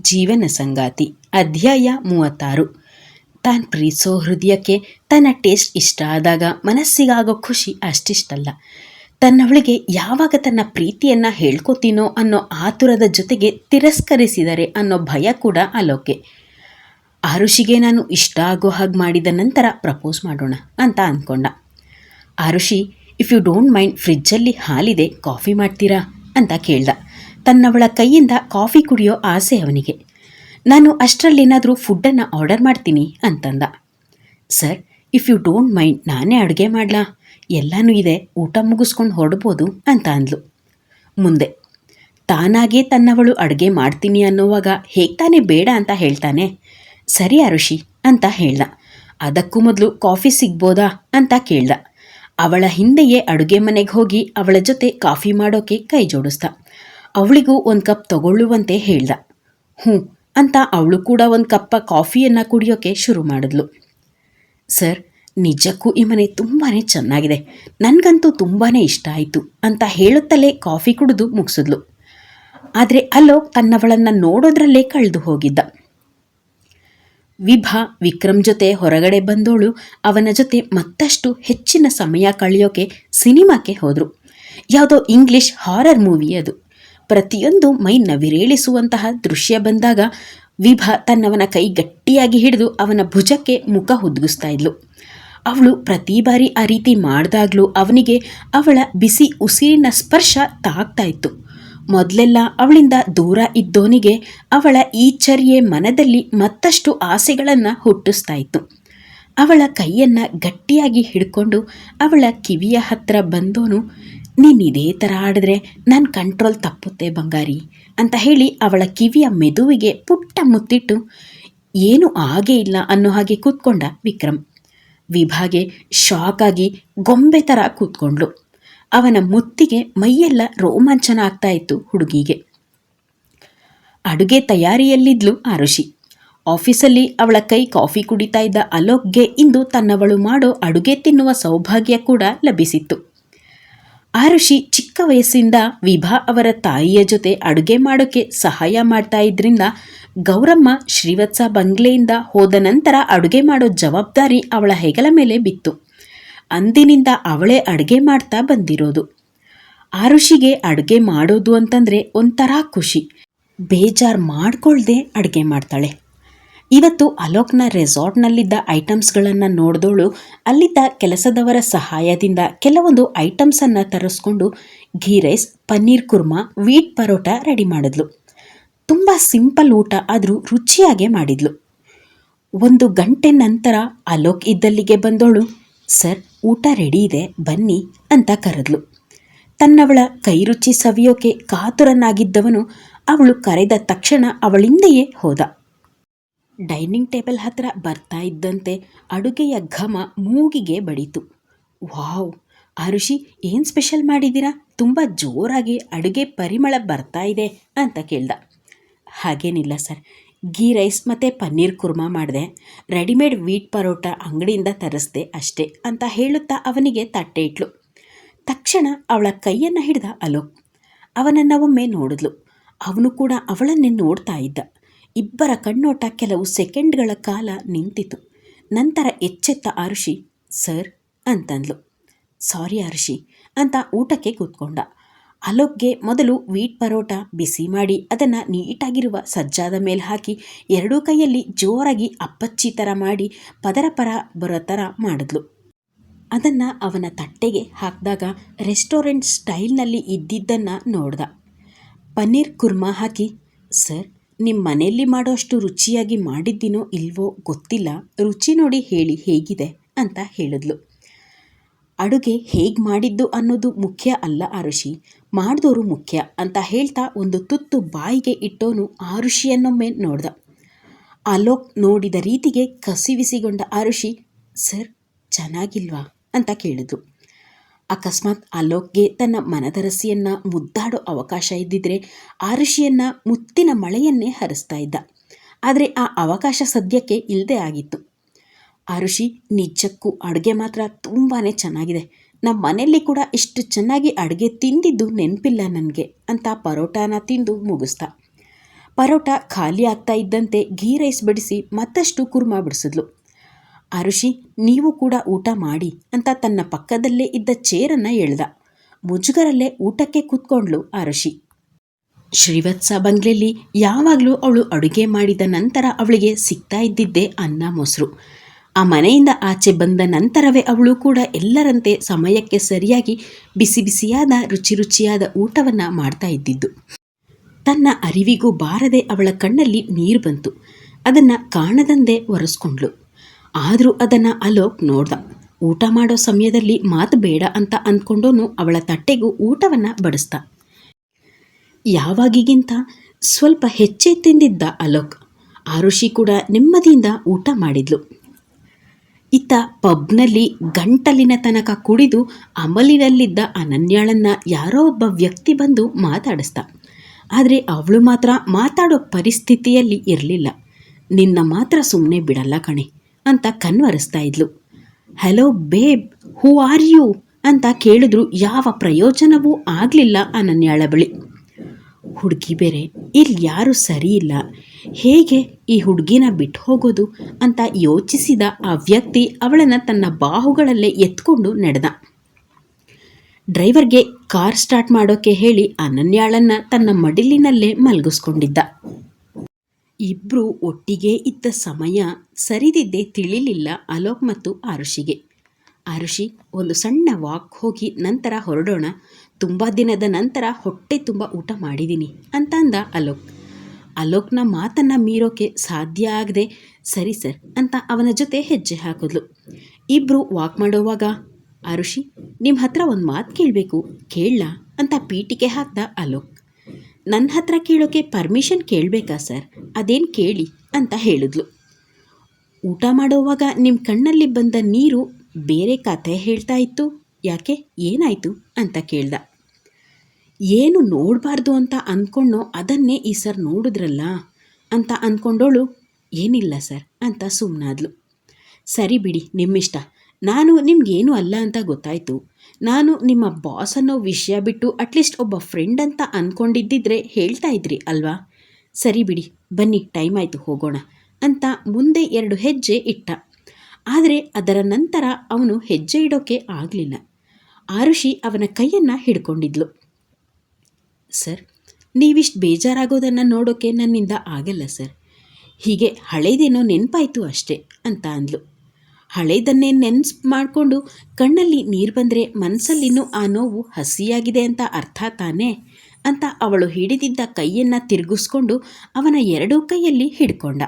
ಜೀವನ ಸಂಗಾತಿ. ಅಧ್ಯಾಯ ಮೂವತ್ತಾರು. ತಾನು ಪ್ರೀತಿಸೋ ಹೃದಯಕ್ಕೆ ತನ್ನ ಟೇಸ್ಟ್ ಇಷ್ಟ ಆದಾಗ ಮನಸ್ಸಿಗಾಗೋ ಖುಷಿ ಅಷ್ಟಿಷ್ಟಲ್ಲ. ತನ್ನವಳಿಗೆ ಯಾವಾಗ ತನ್ನ ಪ್ರೀತಿಯನ್ನು ಹೇಳ್ಕೊತೀನೋ ಅನ್ನೋ ಆತುರದ ಜೊತೆಗೆ ತಿರಸ್ಕರಿಸಿದರೆ ಅನ್ನೋ ಭಯ ಕೂಡ ಅಲೋಕೆ. ಆರುಷಿಗೆ ನಾನು ಇಷ್ಟ ಆಗೋ ಹಾಗೆ ಮಾಡಿದ ನಂತರ ಪ್ರಪೋಸ್ ಮಾಡೋಣ ಅಂತ ಅಂದ್ಕೊಂಡ Arushi if you don't mind ಫ್ರಿಜ್ಜಲ್ಲಿ ಹಾಲಿದೆ, ಕಾಫಿ ಮಾಡ್ತೀರಾ? ಅಂತ ಕೇಳ್ದ. ತನ್ನವಳ ಕೈಯಿಂದ ಕಾಫಿ ಕುಡಿಯೋ ಆಸೆ ಅವನಿಗೆ. ನಾನು ಅಷ್ಟರಲ್ಲೇನಾದರೂ ಫುಡ್ಡನ್ನು ಆರ್ಡರ್ ಮಾಡ್ತೀನಿ ಅಂತಂದ. Sir if you don't mind ನಾನೇ ಅಡುಗೆ ಮಾಡಲಾ? ಎಲ್ಲನೂ ಇದೆ, ಊಟ ಮುಗಿಸ್ಕೊಂಡು ಹೊರಡ್ಬೋದು ಅಂತ ಅಂದ್ಲು. ಮುಂದೆ, ತಾನಾಗೇ ತನ್ನವಳು ಅಡುಗೆ ಮಾಡ್ತೀನಿ ಅನ್ನೋವಾಗ ಹೇಗೆ ತಾನೇ ಬೇಡ ಅಂತ ಹೇಳ್ತಾನೆ? ಸರಿ ಅರುಷಿ ಅಂತ ಹೇಳ್ದ. ಅದಕ್ಕೂ ಮೊದಲು ಕಾಫಿ ಸಿಗ್ಬೋದಾ ಅಂತ ಕೇಳ್ದ. ಅವಳ ಹಿಂದೆಯೇ ಅಡುಗೆ ಮನೆಗೆ ಹೋಗಿ ಅವಳ ಜೊತೆ ಕಾಫಿ ಮಾಡೋಕೆ ಕೈ ಜೋಡಿಸ್ದ. ಅವಳಿಗೂ ಒಂದು ಕಪ್ ತಗೊಳ್ಳುವಂತೆ ಹೇಳ್ದ. ಹ್ಞೂ ಅಂತ ಅವಳು ಕೂಡ ಒಂದು ಕಪ್ಪ ಕಾಫಿಯನ್ನು ಕುಡಿಯೋಕೆ ಶುರು ಮಾಡಿದ್ಲು. ಸರ್, ನಿಜಕ್ಕೂ ಈ ಮನೆ ತುಂಬಾ ಚೆನ್ನಾಗಿದೆ. ನನಗಂತೂ ತುಂಬಾ ಇಷ್ಟ ಆಯಿತು ಅಂತ ಹೇಳುತ್ತಲೇ ಕಾಫಿ ಕುಡಿದು ಮುಗಿಸಿದ್ಲು. ಆದರೆ ಅಲೋಕ್ ತನ್ನವಳನ್ನು ನೋಡೋದ್ರಲ್ಲೇ ಕಳೆದು ಹೋಗಿದ್ದ. ವಿಭಾ ವಿಕ್ರಮ್ ಜೊತೆ ಹೊರಗಡೆ ಬಂದೋಳು ಅವನ ಜೊತೆ ಮತ್ತಷ್ಟು ಹೆಚ್ಚಿನ ಸಮಯ ಕಳೆಯೋಕೆ ಸಿನಿಮಾಕ್ಕೆ ಹೋದರು. ಯಾವುದೋ ಇಂಗ್ಲಿಷ್ ಹಾರರ್ ಮೂವಿ ಅದು. ಪ್ರತಿಯೊಂದು ಮೈ ನವಿರೇಳಿಸುವಂತಹ ದೃಶ್ಯ ಬಂದಾಗ ವಿಭಾ ತನ್ನವನ ಕೈ ಗಟ್ಟಿಯಾಗಿ ಹಿಡಿದು ಅವನ ಭುಜಕ್ಕೆ ಮುಖ ಹುದುಗಿಸ್ತಾ ಇದ್ಲು. ಅವಳು ಪ್ರತಿ ಬಾರಿ ಆ ರೀತಿ ಮಾಡಿದಾಗಲೂ ಅವನಿಗೆ ಅವಳ ಬಿಸಿ ಉಸಿರಿನ ಸ್ಪರ್ಶ ತಾಗ್ತಾ ಇತ್ತು. ಮೊದಲೆಲ್ಲ ಅವಳಿಂದ ದೂರ ಇದ್ದೋನಿಗೆ ಅವಳ ಈ ಚರ್ಯೆ ಮನದಲ್ಲಿ ಮತ್ತಷ್ಟು ಆಸೆಗಳನ್ನು ಹುಟ್ಟಿಸ್ತಾ ಇತ್ತು. ಅವಳ ಕೈಯನ್ನು ಗಟ್ಟಿಯಾಗಿ ಹಿಡ್ಕೊಂಡು ಅವಳ ಕಿವಿಯ ಹತ್ತಿರ ಬಂದೋನು ನೀನು ಇದೇ ಥರ ಆಡಿದ್ರೆ ನನ್ನ ಕಂಟ್ರೋಲ್ ತಪ್ಪುತ್ತೆ ಬಂಗಾರಿ ಅಂತ ಹೇಳಿ ಅವಳ ಕಿವಿಯ ಮೆದುವಿಗೆ ಪುಟ್ಟ ಮುತ್ತಿಟ್ಟು, ಏನೂ ಆಗೇ ಇಲ್ಲ ಅನ್ನೋ ಹಾಗೆ ಕೂತ್ಕೊಂಡ ವಿಕ್ರಮ್. ವಿಭಾಗೆ ಶಾಕ್ ಆಗಿ ಗೊಂಬೆ ಥರ ಕೂತ್ಕೊಂಡ್ಳು. ಅವನ ಮುತ್ತಿಗೆ ಮೈಯೆಲ್ಲ ರೋಮಾಂಚನ ಆಗ್ತಾ ಇತ್ತು ಹುಡುಗಿಗೆ. ಅಡುಗೆ ತಯಾರಿಯಲ್ಲಿದ್ಲು ಆರುಷಿ. ಆಫೀಸಲ್ಲಿ ಅವಳ ಕೈ ಕಾಫಿ ಕುಡಿತಾ ಇದ್ದ ಅಲೋಕ್ಗೆ ಇಂದು ತನ್ನವಳು ಮಾಡೋ ಅಡುಗೆ ತಿನ್ನುವ ಸೌಭಾಗ್ಯ ಕೂಡ ಲಭಿಸಿತ್ತು. ಆರುಷಿ ಚಿಕ್ಕ ವಯಸ್ಸಿಂದ ವಿಭಾ ಅವರ ತಾಯಿಯ ಜೊತೆ ಅಡುಗೆ ಮಾಡೋಕ್ಕೆ ಸಹಾಯ ಮಾಡ್ತಾ ಇದ್ರಿಂದ ಗೌರಮ್ಮ ಶ್ರೀವತ್ಸ ಬಂಗ್ಲೆಯಿಂದ ಹೋದ ನಂತರ ಅಡುಗೆ ಮಾಡೋ ಜವಾಬ್ದಾರಿ ಅವಳ ಹೆಗಲ ಮೇಲೆ ಬಿತ್ತು. ಅಂದಿನಿಂದ ಅವಳೇ ಅಡುಗೆ ಮಾಡ್ತಾ ಬಂದಿರೋದು. ಆ ಋಷಿಗೆ ಅಡುಗೆ ಮಾಡೋದು ಅಂತಂದರೆ ಒಂಥರ ಖುಷಿ. ಬೇಜಾರು ಮಾಡ್ಕೊಳ್ದೆ ಅಡುಗೆ ಮಾಡ್ತಾಳೆ. ಇವತ್ತು ಅಲೋಕ್ನ ರೆಸಾರ್ಟ್ನಲ್ಲಿದ್ದ ಐಟಮ್ಸ್ಗಳನ್ನು ನೋಡಿದೋಳು ಅಲ್ಲಿದ್ದ ಕೆಲಸದವರ ಸಹಾಯದಿಂದ ಕೆಲವೊಂದು ಐಟಮ್ಸನ್ನು ತರಿಸ್ಕೊಂಡು ghee rice, paneer kurma, wheat paratha ready ಮಾಡಿದ್ಲು. ತುಂಬ ಸಿಂಪಲ್ ಊಟ ಆದರೂ ರುಚಿಯಾಗೆ ಮಾಡಿದ್ಲು. ಒಂದು ಗಂಟೆ ನಂತರ ಅಲೋಕ್ ಇದ್ದಲ್ಲಿಗೆ ಬಂದೋಳು, ಸರ್, ಊಟ ರೆಡಿ ಇದೆ, ಬನ್ನಿ ಅಂತ ಕರೆದ್ಲು. ತನ್ನವಳ ಕೈ ರುಚಿ ಸವಿಯೋಕೆ ಕಾತುರನಾಗಿದ್ದವನು ಅವಳು ಕರೆದ ತಕ್ಷಣ ಅವಳಿಂದೆಯೇ ಹೋದ. ಡೈನಿಂಗ್ ಟೇಬಲ್ ಹತ್ರ ಬರ್ತಾ ಇದ್ದಂತೆ ಅಡುಗೆಯ ಘಮ ಮೂಗಿಗೆ ಬಡಿತು. ವಾವ್ ಆರುಷಿ ಏನು ಸ್ಪೆಷಲ್ ಮಾಡಿದ್ದೀರಾ? ತುಂಬ ಜೋರಾಗಿ ಅಡುಗೆ ಪರಿಮಳ ಬರ್ತಾ ಇದೆ ಅಂತ ಕೇಳ್ದ. ಹಾಗೇನಿಲ್ಲ ಸರ್. ಗೀ ರೈಸ್ ಮತ್ತು ಪನ್ನೀರ್ ಕುರ್ಮಾ ಮಾಡಿದೆ. ರೆಡಿಮೇಡ್ ವೀಟ್ ಪರೋಟ ಅಂಗಡಿಯಿಂದ ತರಿಸ್ದೆ ಅಷ್ಟೇ ಅಂತ ಹೇಳುತ್ತಾ ಅವನಿಗೆ ತಟ್ಟೆ ಇಟ್ಲು. ತಕ್ಷಣ ಅವಳ ಕೈಯನ್ನು ಹಿಡ್ದ ಅಲೋಕ್ ಅವನನ್ನು ಒಮ್ಮೆ ನೋಡಿದ್ಲು. ಅವನು ಕೂಡ ಅವಳನ್ನೇ ನೋಡ್ತಾ ಇದ್ದ. ಇಬ್ಬರ ಕಣ್ಣೋಟ ಕೆಲವು ಸೆಕೆಂಡ್ಗಳ ಕಾಲ ನಿಂತಿತು. ನಂತರ ಎಚ್ಚೆತ್ತ ಅರುಷಿ ಸರ್, ಅಂತಂದ್ಲು. ಸಾರಿ ಅರುಷಿ ಅಂತ ಊಟಕ್ಕೆ ಕೂತ್ಕೊಂಡ. ಅಲೋಕ್ಗೆ ಮೊದಲು ವೀಟ್ ಪರೋಟ, ಬಿಸಿ ಮಾಡಿ ಅದನ್ನು ನೀಟಾಗಿರುವ ಸಜ್ಜಾದ ಮೇಲೆ ಹಾಕಿ ಎರಡೂ ಕೈಯಲ್ಲಿ ಜೋರಾಗಿ ಅಪ್ಪಚ್ಚಿ ಥರ ಮಾಡಿ ಪದರ ಪರ ಬರೋ ಥರ ಮಾಡಿದ್ಲು. ಅದನ್ನು ಅವನ ತಟ್ಟೆಗೆ ಹಾಕಿದಾಗ ರೆಸ್ಟೋರೆಂಟ್ ಸ್ಟೈಲ್ನಲ್ಲಿ ಇದ್ದಿದ್ದನ್ನು ನೋಡ್ದ. ಪನ್ನೀರ್ ಕುರ್ಮಾ ಹಾಕಿ, ಸರ್ ನಿಮ್ಮ ಮನೆಯಲ್ಲಿ ಮಾಡೋಷ್ಟು ರುಚಿಯಾಗಿ ಮಾಡಿದ್ದೀನೋ ಇಲ್ವೋ ಗೊತ್ತಿಲ್ಲ. ರುಚಿ ನೋಡಿ ಹೇಳಿ ಹೇಗಿದೆ ಅಂತ ಹೇಳಿದ್ಲು. ಅಡುಗೆ ಹೇಗೆ ಮಾಡಿದ್ದು ಅನ್ನೋದು ಮುಖ್ಯ ಅಲ್ಲ ಆರುಷಿ. ಮಾಡಿದವರು ಮುಖ್ಯ ಅಂತ ಹೇಳ್ತಾ ಒಂದು ತುತ್ತು ಬಾಯಿಗೆ ಇಟ್ಟೋನು ಆರುಷಿಯನ್ನೊಮ್ಮೆ ನೋಡ್ದ. ಅಲೋಕ್ ನೋಡಿದ ರೀತಿಗೆ ಕಸಿವಿಸಿಗೊಂಡ ಆರುಷಿ, ಸರ್, ಚೆನ್ನಾಗಿಲ್ವಾ? ಅಂತ ಕೇಳಿದ್ರು ಅಕಸ್ಮಾತ್ ಅಲೋಕ್ಗೆ ತನ್ನ ಮನದರಸಿಯನ್ನ ಮುದ್ದಾಡೋ ಅವಕಾಶ ಇದ್ದಿದ್ರೆ ಆರುಷಿಯನ್ನ ಮುತ್ತಿನ ಮಳೆಯನ್ನೇ ಹರಿಸ್ತಾ ಇದ್ದ. ಆದರೆ ಆ ಅವಕಾಶ ಸದ್ಯಕ್ಕೆ ಇಲ್ಲದೆ ಆಗಿತ್ತು. ಆರುಷಿ ನಿಜಕ್ಕೂ ಅಡುಗೆ ಮಾತ್ರ ತುಂಬಾ ಚೆನ್ನಾಗಿದೆ. ನಮ್ಮ ಮನೆಯಲ್ಲಿ ಕೂಡ ಇಷ್ಟು ಚೆನ್ನಾಗಿ ಅಡುಗೆ ತಿಂದಿದ್ದು ನೆನಪಿಲ್ಲ ನನಗೆ ಅಂತ ಪರೋಟಾನ ತಿಂದು ಮುಗಿಸ್ತ. ಪರೋಟ ಖಾಲಿ ಆಗ್ತಾ ಇದ್ದಂತೆ ಗೀ ರೈಸ್ ಬಡಿಸಿ ಮತ್ತಷ್ಟು ಕುರ್ಮಾ ಬಿಡಿಸಿದ್ಲು. ಆರುಷಿ ನೀವು ಕೂಡ ಊಟ ಮಾಡಿ ಅಂತ ತನ್ನ ಪಕ್ಕದಲ್ಲೇ ಇದ್ದ ಚೇರನ್ನು ಎಳ್ದ ಮುಜುಗರಲ್ಲೇ ಊಟಕ್ಕೆ ಕೂತ್ಕೊಂಡ್ಲು ಅರುಷಿ. ಶ್ರೀವತ್ಸ ಬಂಗ್ಲೆಯಲ್ಲಿ ಯಾವಾಗಲೂ ಅವಳು ಅಡುಗೆ ಮಾಡಿದ ನಂತರ ಅವಳಿಗೆ ಸಿಗ್ತಾ ಇದ್ದಿದ್ದೇ ಅನ್ನ ಮೊಸರು. ಆ ಮನೆಯಿಂದ ಆಚೆ ಬಂದ ನಂತರವೇ ಅವಳು ಕೂಡ ಎಲ್ಲರಂತೆ ಸಮಯಕ್ಕೆ ಸರಿಯಾಗಿ ಬಿಸಿ ಬಿಸಿಯಾದ, ರುಚಿ ರುಚಿಯಾದ ಊಟವನ್ನು ಮಾಡ್ತಾ ಇದ್ದಿದ್ದು. ತನ್ನ ಅರಿವಿಗೂ ಬಾರದೆ ಅವಳ ಕಣ್ಣಲ್ಲಿ ನೀರು ಬಂತು. ಅದನ್ನು ಕಾಣದಂತೆ ಒರೆಸ್ಕೊಂಡ್ಳು. ಆದರೂ ಅದನ್ನು ಅಲೋಕ್ ನೋಡ್ದ. ಊಟ ಮಾಡೋ ಸಮಯದಲ್ಲಿ ಮಾತು ಬೇಡ ಅಂತ ಅಂದ್ಕೊಂಡೋನು ಅವಳ ತಟ್ಟೆಗೂ ಊಟವನ್ನು ಬಡಿಸ್ದ. ಯಾವಾಗಿಗಿಂತ ಸ್ವಲ್ಪ ಹೆಚ್ಚೆ ತಿಂದಿದ್ದ ಅಲೋಕ್. ಆರುಷಿ ಕೂಡ ನೆಮ್ಮದಿಯಿಂದ ಊಟ ಮಾಡಿದ್ಲು. ಇತ್ತ ಪಬ್ನಲ್ಲಿ ಗಂಟಲಿನ ತನಕ ಕುಡಿದು ಅಮಲಿನಲ್ಲಿದ್ದ ಅನನ್ಯಾಳನ್ನ ಯಾರೋ ಒಬ್ಬ ವ್ಯಕ್ತಿ ಬಂದು ಮಾತಾಡಿಸ್ದ. ಆದರೆ ಅವಳು ಮಾತ್ರ ಮಾತಾಡೋ ಪರಿಸ್ಥಿತಿಯಲ್ಲಿ ಇರಲಿಲ್ಲ. ನಿನ್ನ ಮಾತ್ರ ಸುಮ್ಮನೆ ಬಿಡಲ್ಲ ಕಣೆ. ಅಂತ ಕನ್ವರಿಸ್ತಾ ಇದ್ಲು. Hello babe who are you ಅಂತ ಕೇಳಿದ್ರು. ಯಾವ ಪ್ರಯೋಜನವೂ ಆಗಲಿಲ್ಲ ಅನನ್ಯಾಳ ಬಳಿ. ಹುಡುಗಿ ಬೇರೆ, ಇಲ್ಲಿ ಯಾರೂ ಸರಿ ಇಲ್ಲ. ಹೇಗೆ ಈ ಹುಡುಗಿನ ಬಿಟ್ಟು ಹೋಗೋದು? ಅಂತ ಯೋಚಿಸಿದ ಆ ವ್ಯಕ್ತಿ ಅವಳನ್ನು ತನ್ನ ಬಾಹುಗಳಲ್ಲೇ ಎತ್ಕೊಂಡು ನಡೆದ. ಡ್ರೈವರ್ಗೆ ಕಾರ್ ಸ್ಟಾರ್ಟ್ ಮಾಡೋಕೆ ಹೇಳಿ ಅನನ್ಯಾಳನ್ನು ತನ್ನ ಮಡಿಲಿನಲ್ಲೇ ಮಲಗಿಸ್ಕೊಂಡಿದ್ದ. ಇಬ್ಬರು ಒಟ್ಟಿಗೆ ಇದ್ದ ಸಮಯ ಸರಿದಿದ್ದೇ ತಿಳಿಲಿಲ್ಲ ಅಲೋಕ್ ಮತ್ತು ಆರುಷಿಗೆ. ಆರುಷಿ, ಒಂದು ಸಣ್ಣ ವಾಕ್ ಹೋಗಿ ನಂತರ ಹೊರಡೋಣ, ತುಂಬ ದಿನದ ನಂತರ ಹೊಟ್ಟೆ ತುಂಬ ಊಟ ಮಾಡಿದ್ದೀನಿ ಅಂತ ಅಂದ ಅಲೋಕ್. ಅಲೋಕ್ನ ಮಾತನ್ನು ಮೀರೋಕೆ ಸಾಧ್ಯ ಆಗದೆ, ಸರಿ ಸರ್ ಅಂತ ಅವನ ಜೊತೆ ಹೆಜ್ಜೆ ಹಾಕಿದ್ಲು. ಇಬ್ಬರು ವಾಕ್ ಮಾಡೋವಾಗ, ಆರುಷಿ ನಿಮ್ಮ ಹತ್ರ ಒಂದು ಮಾತು ಕೇಳಬೇಕು, ಕೇಳಲಾ ಅಂತ ಪೀಟಿಗೆ ಹಾಕ್ದ ಅಲೋಕ್. ನನ್ನ ಹತ್ರ ಕೇಳೋಕ್ಕೆ ಪರ್ಮಿಷನ್ ಕೇಳಬೇಕಾ ಸರ್ ಅದೇನು ಕೇಳಿ ಅಂತ ಹೇಳಿದ್ಲು. ಊಟ ಮಾಡೋವಾಗ ನಿಮ್ಮ ಕಣ್ಣಲ್ಲಿ ಬಂದ ನೀರು ಬೇರೆ ಕಥೆ ಹೇಳ್ತಾ ಇತ್ತು. ಯಾಕೆ? ಏನಾಯಿತು? ಅಂತ ಕೇಳ್ದ. ಏನು ನೋಡಬಾರ್ದು ಅಂತ ಅಂದ್ಕೊಂಡೋ ಅದನ್ನೇ ಈ ಸರ್ ನೋಡಿದ್ರಲ್ಲ ಅಂತ ಅಂದ್ಕೊಂಡೋಳು ಏನಿಲ್ಲ ಸರ್ ಅಂತ ಸುಮ್ಮನಾದ್ಲು ಸರಿ ಬಿಡಿ, ನಿಮ್ಮಿಷ್ಟ. ನಾನು ನಿಮ್ಗೇನು ಅಲ್ಲ ಅಂತ ಗೊತ್ತಾಯಿತು. ನಾನು ನಿಮ್ಮ ಬಾಸ್ ಅನ್ನೋ ವಿಷಯ ಬಿಟ್ಟು ಅಟ್ಲೀಸ್ಟ್ ಒಬ್ಬ ಫ್ರೆಂಡ್ ಅಂತ ಅಂದ್ಕೊಂಡಿದ್ದಿದ್ರೆ ಹೇಳ್ತಾ ಇದ್ರಿ ಅಲ್ವಾ? ಸರಿ ಬಿಡಿ, ಬನ್ನಿ ಟೈಮ್ ಆಯಿತು, ಹೋಗೋಣ ಅಂತ ಮುಂದೆ ಎರಡು ಹೆಜ್ಜೆ ಇಟ್ಟ. ಆದರೆ ಅದರ ನಂತರ ಅವನು ಹೆಜ್ಜೆ ಇಡೋಕೆ ಆಗಲಿಲ್ಲ. ಆರುಷಿ ಅವನ ಕೈಯನ್ನು ಹಿಡ್ಕೊಂಡಿದ್ಲು. ಸರ್, ನೀವಿಷ್ಟು ಬೇಜಾರಾಗೋದನ್ನು ನೋಡೋಕೆ ನನ್ನಿಂದ ಆಗಲ್ಲ ಸರ್. ಹೀಗೆ ಹಳೇದೇನೋ ನೆನಪಾಯಿತು ಅಷ್ಟೇ, ಅಂತ ಅಂದ್ಲು. ಹಳೇದನ್ನೇ ನೆನ್ಸ್ ಮಾಡಿಕೊಂಡು ಕಣ್ಣಲ್ಲಿ ನೀರು ಬಂದರೆ ಮನಸ್ಸಲ್ಲಿನೂ ಆ ನೋವು ಹಸಿಯಾಗಿದೆ ಅಂತ ಅರ್ಥ ತಾನೇ? ಅಂತ ಅವಳು ಹಿಡಿದಿದ್ದ ಕೈಯನ್ನು ತಿರುಗಿಸ್ಕೊಂಡು ಅವನ ಎರಡೂ ಕೈಯಲ್ಲಿ ಹಿಡ್ಕೊಂಡ.